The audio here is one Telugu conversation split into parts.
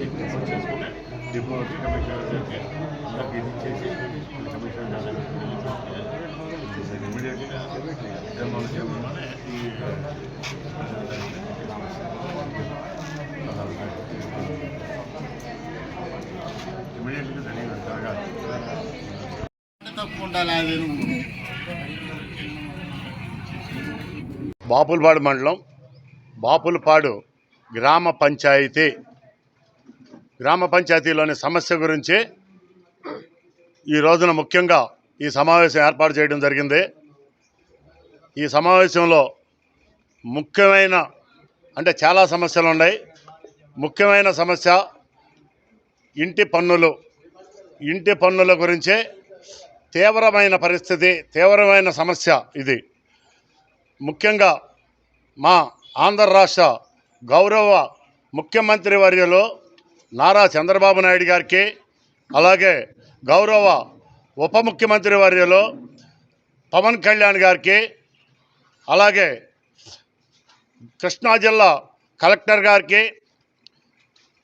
రిపోర్ట్ చేసుకుని కమిషనర్ గారికి ఇది ఇచ్చేసి కమిషనర్ గారు ఇమీడియట్గా జన్మలు చేయమని ఈ ఇమీడియట్గా జరిగింది జరగాలి తప్పకుండా బాపులపాడు మండలం బాపులపాడు గ్రామ పంచాయతీ గ్రామ పంచాయతీలోని సమస్య గురించి ఈ రోజున ముఖ్యంగా ఈ సమావేశం ఏర్పాటు చేయడం జరిగింది. ఈ సమావేశంలో ముఖ్యమైన అంటే చాలా సమస్యలు ఉన్నాయి. ముఖ్యమైన సమస్య ఇంటి పన్నులు. ఇంటి పన్నుల గురించే తీవ్రమైన పరిస్థితి తీవ్రమైన సమస్య ఇది. ముఖ్యంగా మా ఆంధ్ర రాష్ట్ర గౌరవ ముఖ్యమంత్రి వర్యులు నారా చంద్రబాబు నాయుడు గారికి అలాగే గౌరవ ఉప ముఖ్యమంత్రి వర్యలో పవన్ కళ్యాణ్ గారికి అలాగే కృష్ణా జిల్లా కలెక్టర్ గారికి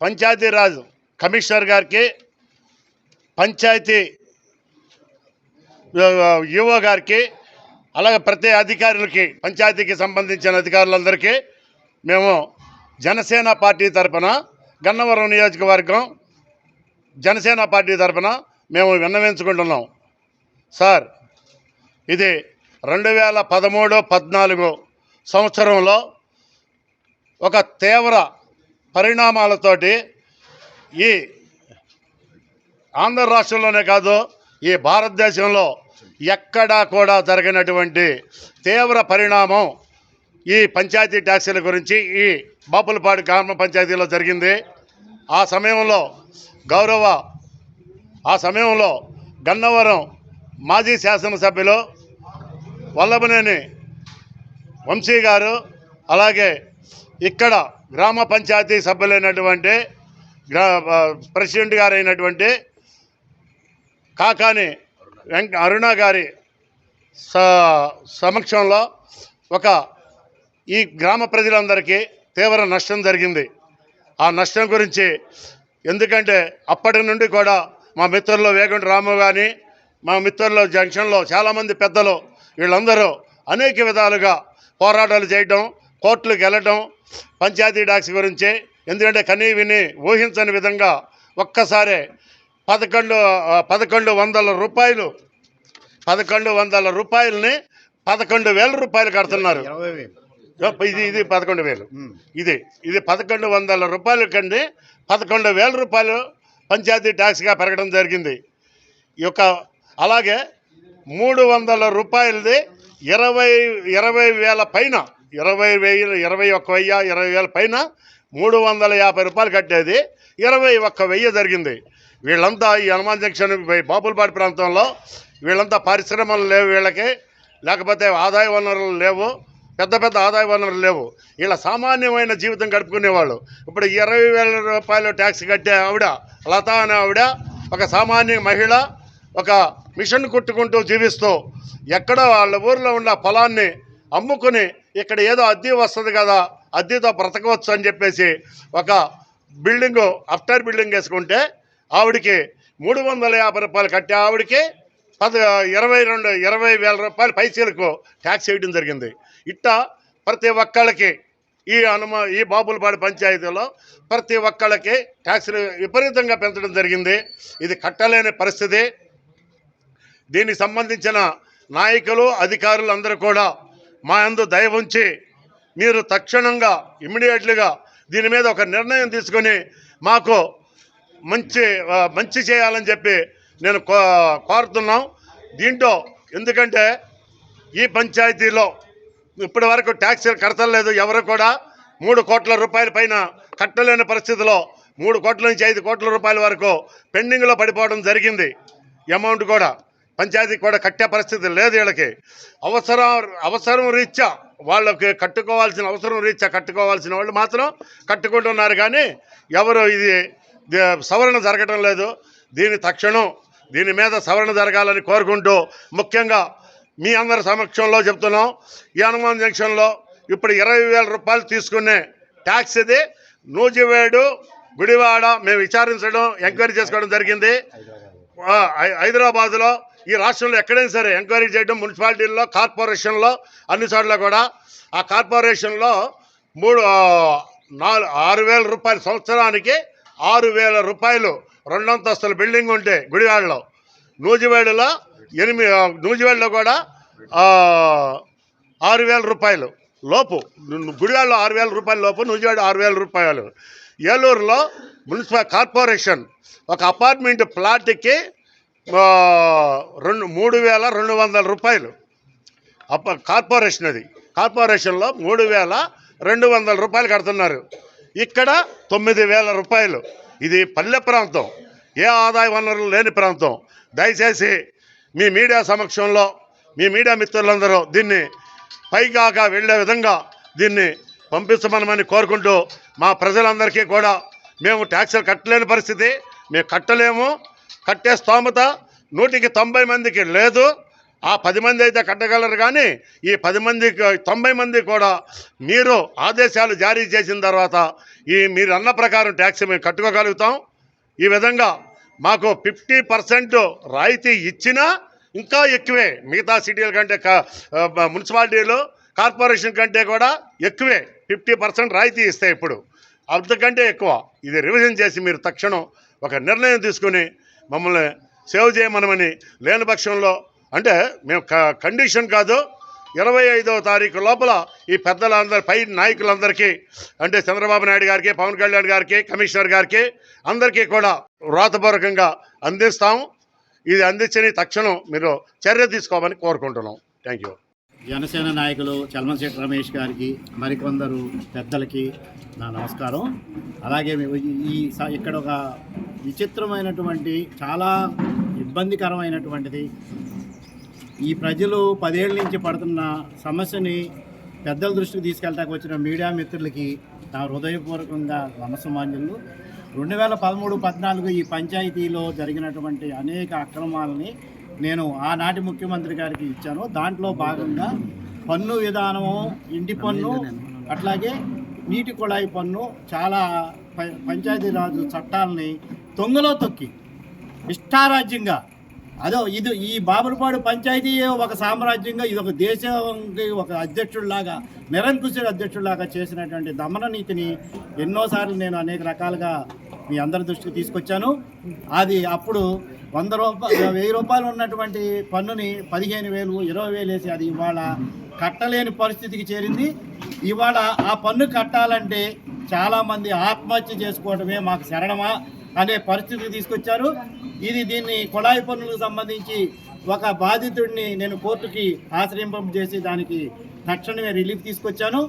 పంచాయతీరాజ్ కమిషనర్ గారికి పంచాయతీ యువ గారికి అలాగే ప్రతి అధికారులకి పంచాయతీకి సంబంధించిన అధికారులందరికీ మేము జనసేన పార్టీ తరఫున గన్నవరం నియోజకవర్గం జనసేన పార్టీ తరఫున మేము విన్నవించుకుంటున్నాం. సార్ ఇది రెండు వేల పదమూడు పద్నాలుగు సంవత్సరంలో ఒక తీవ్ర పరిణామాలతోటి ఈ ఆంధ్ర రాష్ట్రంలోనే కాదు ఈ భారతదేశంలో ఎక్కడా కూడా జరిగినటువంటి తీవ్ర పరిణామం ఈ పంచాయతీ ట్యాక్సీల గురించి ఈ బాపులపాడు గ్రామ పంచాయతీలో జరిగింది. ఆ సమయంలో గౌరవ ఆ సమయంలో గన్నవరం మాజీ శాసనసభ్యులు వల్లభనేని వంశీ గారు అలాగే ఇక్కడ గ్రామ పంచాయతీ సభ్యులైనటువంటి గ్రా ప్రెసిడెంట్ గారు అయినటువంటి కాకాని వెంక అరుణ గారి స సమక్షంలో ఒక ఈ గ్రామ ప్రజలందరికీ తీవ్ర నష్టం జరిగింది. ఆ నష్టం గురించి ఎందుకంటే అప్పటి నుండి కూడా మా మిత్రుల్లో వేగం రాము కానీ మా మిత్రుల్లో జంక్షన్లో చాలామంది పెద్దలు వీళ్ళందరూ అనేక విధాలుగా పోరాటాలు చేయటం కోర్టులకు వెళ్ళటం పంచాయతీ ట్యాక్స్ గురించి ఎందుకంటే కనీ విని ఊహించని విధంగా ఒక్కసారే పదకొండు పదకొండు వందల రూపాయలు పదకొండు వందల రూపాయలని పదకొండు వేల రూపాయలు కడుతున్నారు. ఇది ఇది పదకొండు వేలు. ఇది ఇది పదకొండు వందల రూపాయల కంటే పదకొండు వేల రూపాయలు పంచాయతీ ట్యాక్స్గా పెరగడం జరిగింది. ఈ యొక్క అలాగే మూడు వందల రూపాయలది ఇరవై ఇరవై వేల పైన ఇరవై వేలు ఇరవై ఒక్క వెయ్యి ఇరవై వేల పైన మూడు వందల యాభై రూపాయలు కట్టేది. ఇరవై ఒక్క వెయ్యి జరిగింది. వీళ్ళంతా ఈ హనుమాన్ జంక్షన్ బాపులపాటి ప్రాంతంలో వీళ్ళంతా పరిశ్రమలు లేవు వీళ్ళకి. లేకపోతే ఆదాయ వనరులు లేవు. పెద్ద పెద్ద ఆదాయ వనరులు లేవు. ఇలా సామాన్యమైన జీవితం గడుపుకునేవాళ్ళు. ఇప్పుడు ఇరవై వేల రూపాయలు ట్యాక్స్ కట్టే ఆవిడ లత అనే ఆవిడ ఒక సామాన్య మహిళ ఒక మిషన్ కుట్టుకుంటూ జీవిస్తూ ఎక్కడో వాళ్ళ ఊర్లో ఉన్న పొలాన్ని అమ్ముకుని ఇక్కడ ఏదో అద్దె వస్తుంది కదా అద్దెతో బ్రతకవచ్చు అని చెప్పేసి ఒక బిల్డింగు అఫ్టర్ బిల్డింగ్ వేసుకుంటే ఆవిడికి మూడు వందల యాభై రూపాయలు కట్టే ఆవిడికి పది ఇరవై రెండు ఇరవై వేల రూపాయలు పైసలకు ట్యాక్స్ వేయడం జరిగింది. ఇట్టా ప్రతి ఒక్కళ్ళకి ఈ హనుమ ఈ బాబులపాడు పంచాయతీలో ప్రతి ఒక్కళ్ళకి ట్యాక్స్లు విపరీతంగా పెంచడం జరిగింది. ఇది కట్టలేని పరిస్థితి. దీనికి సంబంధించిన నాయకులు అధికారులు అందరూ కూడా మా అందు దయ ఉంచి మీరు తక్షణంగా ఇమ్మీడియట్లీగా దీని మీద ఒక నిర్ణయం తీసుకొని మాకు మంచి మంచి చేయాలని చెప్పి నేను కో కోరుతున్నాం. దీంట్లో ఎందుకంటే ఈ పంచాయతీలో ఇప్పటి వరకు ట్యాక్సీలు కడతలేదు ఎవరు కూడా మూడు కోట్ల రూపాయల పైన కట్టలేని పరిస్థితిలో మూడు కోట్ల నుంచి ఐదు కోట్ల రూపాయల వరకు పెండింగ్లో పడిపోవడం జరిగింది. అమౌంట్ కూడా పంచాయతీకి కూడా కట్టే పరిస్థితి లేదు వీళ్ళకి. అవసరం అవసరం రీత్యా వాళ్ళకి కట్టుకోవాల్సిన అవసరం రీత్యా కట్టుకోవాల్సిన వాళ్ళు మాత్రం కట్టుకుంటున్నారు కానీ ఎవరు ఇది సవరణ జరగటం లేదు. దీని తక్షణం దీని మీద సవరణ జరగాలని కోరుకుంటూ ముఖ్యంగా మీ అందరి సమక్షంలో చెప్తున్నాం. ఈ హనుమాన్ జంక్షన్లో ఇప్పుడు ఇరవై వేల రూపాయలు తీసుకునే ట్యాక్స్ ఇది. నూజివేడు గుడివాడ మేము విచారించడం ఎంక్వైరీ చేసుకోవడం జరిగింది. హైదరాబాద్లో ఈ రాష్ట్రంలో ఎక్కడైనా సరే ఎంక్వైరీ చేయడం మున్సిపాలిటీల్లో కార్పొరేషన్లో అన్ని చోట్ల కూడా. ఆ కార్పొరేషన్లో మూడు నాలుగు ఆరు వేల రూపాయలు సంవత్సరానికి ఆరు వేల రూపాయలు రెండంతస్తుల బిల్డింగ్ ఉంటే గుడివాడలో. నూజివేడులో ఎనిమిది నూజివేళ్ళలో కూడా ఆరు వేల రూపాయలు లోపు. గుడివాడలో ఆరు వేల రూపాయల లోపు నూజివాడ ఆరు వేల రూపాయలు. ఏలూరులో మున్సిపల్ కార్పొరేషన్ ఒక అపార్ట్మెంట్ ప్లాట్కి రెండు మూడు వేల రెండు వందల రూపాయలు. అప్ప కార్పొరేషన్ అది. కార్పొరేషన్లో మూడు వేల రెండు వందల రూపాయలు కడుతున్నారు. ఇక్కడ తొమ్మిది వేల రూపాయలు. ఇది పల్లె ప్రాంతం. ఏ ఆదాయ వనరులు లేని ప్రాంతం. దయచేసి మీ మీడియా సమక్షంలో మీ మీడియా మిత్రులందరూ దీన్ని పైగాగా వెళ్ళే విధంగా దీన్ని పంపించమనమని కోరుకుంటూ మా ప్రజలందరికీ కూడా మేము ట్యాక్సులు కట్టలేని పరిస్థితి మేము కట్టలేము. కట్టే స్తోమత నూటికి తొంభై మందికి లేదు. ఆ పది మంది అయితే కట్టగలరు కానీ ఈ పది మందికి తొంభై మంది కూడా మీరు ఆదేశాలు జారీ చేసిన తర్వాత ఈ మీరు అన్న ప్రకారం ట్యాక్స్ మేము కట్టుకోగలుగుతాం. ఈ విధంగా మాకు ఫిఫ్టీ పర్సెంట్ రాయితీ ఇచ్చినా ఇంకా ఎక్కువే. మిగతా సిటీల కంటే కా- మున్సిపాలిటీలు కార్పొరేషన్ కంటే కూడా ఎక్కువే. ఫిఫ్టీ పర్సెంట్ రాయితీ ఇస్తాయి ఇప్పుడు. అంతకంటే ఎక్కువ. ఇది రివిజన్ చేసి మీరు తక్షణం ఒక నిర్ణయం తీసుకుని మమ్మల్ని సేవ్ చేయమనమని లేని పక్షంలో అంటే మేము క- కండిషన్ కాదు ఇరవై ఐదవ తారీఖు లోపల ఈ పెద్దలందరి పై నాయకులందరికీ అంటే చంద్రబాబు నాయుడు గారికి పవన్ కళ్యాణ్ గారికి కమిషనర్ గారికి అందరికీ కూడా వ్రాతపూర్వకంగా అందిస్తాం. ఇది అందించని తక్షణం మీరు చర్య తీసుకోమని కోరుకుంటున్నాం. థ్యాంక్ యూ జనసేన నాయకులు చల్మశెట్టి రమేష్ గారికి మరికొందరు పెద్దలకి నా నమస్కారం. అలాగే మేము ఈ- స- ఇక్కడ ఒక విచిత్రమైనటువంటి చాలా ఇబ్బందికరమైనటువంటిది ఈ ప్రజలు పదేళ్ళ నుంచి పడుతున్న సమస్యని పెద్దల దృష్టికి తీసుకెళ్ళటానికి వచ్చిన మీడియా మిత్రులకి నా హృదయపూర్వకంగా నమస్సమాంజలు. రెండు వేల పదమూడు పద్నాలుగు ఈ పంచాయతీలో జరిగినటువంటి అనేక అక్రమాలని నేను ఆనాటి ముఖ్యమంత్రి గారికి ఇచ్చాను. దాంట్లో భాగంగా పన్ను విధానము ఇంటి పన్ను అట్లాగే నీటి కుళాయి పన్ను చాలా ప- పంచాయతీరాజు చట్టాలని తొంగలో తొక్కి ఇష్టారాజ్యంగా అదో ఇది ఈ బాబులపాడు పంచాయతీ ఒక సామ్రాజ్యంగా ఇది ఒక దేశంకి ఒక అధ్యక్షుడిలాగా నిరంకుశుడు అధ్యక్షుడిలాగా చేసినటువంటి దమన నీతిని ఎన్నోసార్లు నేను అనేక రకాలుగా మీ అందరి దృష్టికి తీసుకొచ్చాను. అది అప్పుడు వంద రూపాయలు వెయ్యి రూపాయలు ఉన్నటువంటి పన్నుని పదిహేను వేలు ఇరవై వేలు వేసి అది ఇవాళ కట్టలేని పరిస్థితికి చేరింది. ఇవాళ ఆ పన్ను కట్టాలంటే చాలామంది ఆత్మహత్య చేసుకోవడమే మాకు శరణమా? అనే పరిస్థితికి తీసుకొచ్చారు. ఇది దీన్ని కుళాయి పనులకు సంబంధించి ఒక బాధితుడిని నేను కోర్టుకి ఆశ్రయింపం చేసి దానికి తక్షణమే రిలీఫ్ తీసుకొచ్చాను.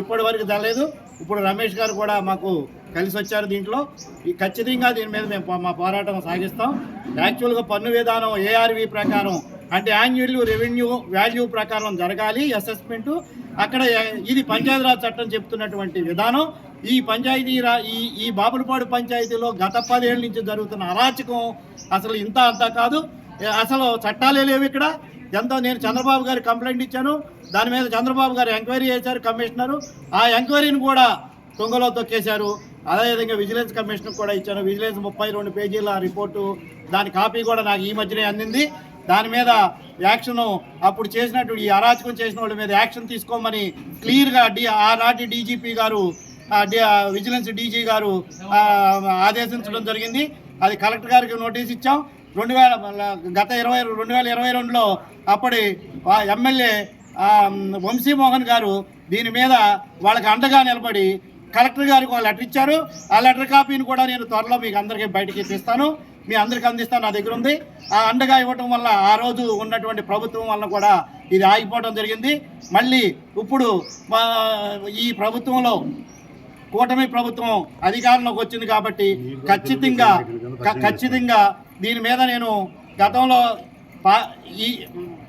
ఇప్పటి వరకు దలేదు ఇప్పుడు రమేష్ గారు కూడా మాకు కలిసి వచ్చారు దీంట్లో. ఈ ఖచ్చితంగా దీని మీద మేము మా పోరాటం సాగిస్తాం. యాక్చువల్గా పన్ను విధానం ఏఆర్వి ప్రకారం అంటే యాన్యువల్ రెవెన్యూ వాల్యూ ప్రకారం జరగాలి అసెస్మెంటు. అక్కడ ఇది పంచాయతీరాజ్ చట్టం చెప్తున్నటువంటి విధానం. ఈ పంచాయతీ రా- ఈ ఈ బాబులపాడు పంచాయతీలో గత పదేళ్ళ నుంచి జరుగుతున్న అరాచకం అసలు ఇంత అంతా కాదు. అసలు చట్టాలే లేవు ఇక్కడ. ఎంతో నేను చంద్రబాబు గారి కంప్లైంట్ ఇచ్చాను. దాని మీద చంద్రబాబు గారు ఎంక్వైరీ చేశారు కమిషనరు. ఆ ఎంక్వైరీని కూడా తొంగలో తొక్కేశారు. అదేవిధంగా విజిలెన్స్ కమిషన్ కూడా ఇచ్చాను. విజిలెన్స్ ముప్పై రెండు పేజీల రిపోర్టు దాని కాపీ కూడా నాకు ఈ మధ్యనే అందింది. దాని మీద యాక్షను అప్పుడు చేసినట్టు ఈ అరాచకం చేసిన వాళ్ళ మీద యాక్షన్ తీసుకోమని క్లియర్గా డి ఆనాటి డీజీపీ గారు విజిలెన్స్ డీజీ గారు ఆదేశించడం జరిగింది. అది కలెక్టర్ గారికి నోటీస్ ఇచ్చాం. రెండు వేల గత ఇరవై రెండు వేల ఇరవై రెండులో అప్పటి ఆ ఎమ్మెల్యే వంశీ వంశీమోహన్ గారు దీని మీద వాళ్ళకి అండగా నిలబడి కలెక్టర్ గారికి ఒక లెటర్ ఇచ్చారు. ఆ లెటర్ కాపీని కూడా నేను త్వరలో మీకు అందరికీ బయటికి తీస్తాను. మీ అందరికీ అందిస్తాను నా దగ్గర ఉంది. ఆ అండగా ఇవ్వటం వల్ల ఆ రోజు ఉన్నటువంటి ప్రభుత్వం వల్ల కూడా ఇది ఆగిపోవడం జరిగింది. మళ్ళీ ఇప్పుడు మా ఈ ప్రభుత్వంలో కూటమి ప్రభుత్వం అధికారంలోకి వచ్చింది కాబట్టి ఖచ్చితంగా ఖచ్చితంగా దీని మీద నేను గతంలో పా- ఈ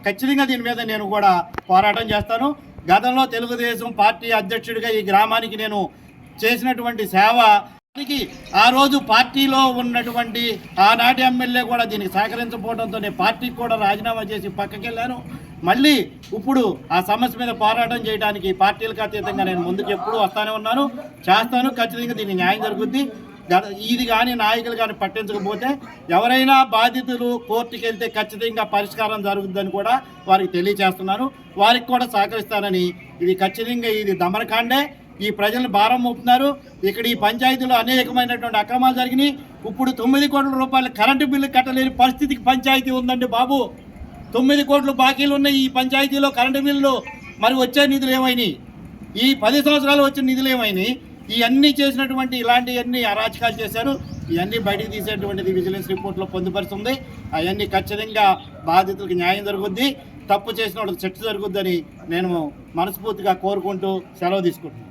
ఖచ్చితంగా దీని మీద నేను కూడా పోరాటం చేస్తాను. గతంలో తెలుగుదేశం పార్టీ అధ్యక్షుడిగా ఈ గ్రామానికి నేను చేసినటువంటి సేవ ఆ రోజు పార్టీలో ఉన్నటువంటి ఆనాటి ఎమ్మెల్యే కూడా దీనికి సహకరించకపోవడంతో నేను పార్టీకి కూడా రాజీనామా చేసి పక్కకెళ్ళాను. మళ్ళీ ఇప్పుడు ఆ సమస్య మీద పోరాటం చేయడానికి పార్టీలకు అతీతంగా నేను ముందుకు ఎప్పుడూ వస్తానే ఉన్నాను. చేస్తాను. ఖచ్చితంగా దీనికి న్యాయం జరుగుద్ది. ఇది కానీ నాయకులు కానీ పట్టించకపోతే ఎవరైనా బాధితులు కోర్టుకి వెళ్తే ఖచ్చితంగా పరిష్కారం జరుగుతుందని కూడా వారికి తెలియజేస్తున్నాను వారికి కూడా సహకరిస్తానని ఇది ఖచ్చితంగా ఇది దమనకాండే. ఈ ప్రజలను భారం మోపుతున్నారు. ఇక్కడ ఈ పంచాయతీలో అనేకమైనటువంటి అక్రమాలు జరిగినాయి. ఇప్పుడు తొమ్మిది కోట్ల రూపాయల కరెంటు బిల్లు కట్టలేని పరిస్థితికి పంచాయతీ ఉందండి బాబు. తొమ్మిది కోట్లు బాకీలు ఉన్నాయి ఈ పంచాయతీలో కరెంటు బిల్లు మరి వచ్చే నిధులు ఏమైనాయి ఈ పది సంవత్సరాలు వచ్చిన నిధులు ఏమైనాయి ఇవన్నీ చేసినటువంటి ఇలాంటివన్నీ అరాచకాలు చేశారు. ఇవన్నీ బయటికి తీసేటువంటిది విజిలెన్స్ రిపోర్ట్లో పొందుపరుస్తుంది. అవన్నీ ఖచ్చితంగా బాధితులకు న్యాయం జరుగుద్ది. తప్పు చేసిన వాళ్ళకి చర్చ జరుగుద్దని నేను మనస్ఫూర్తిగా కోరుకుంటూ సెలవు తీసుకుంటున్నాను.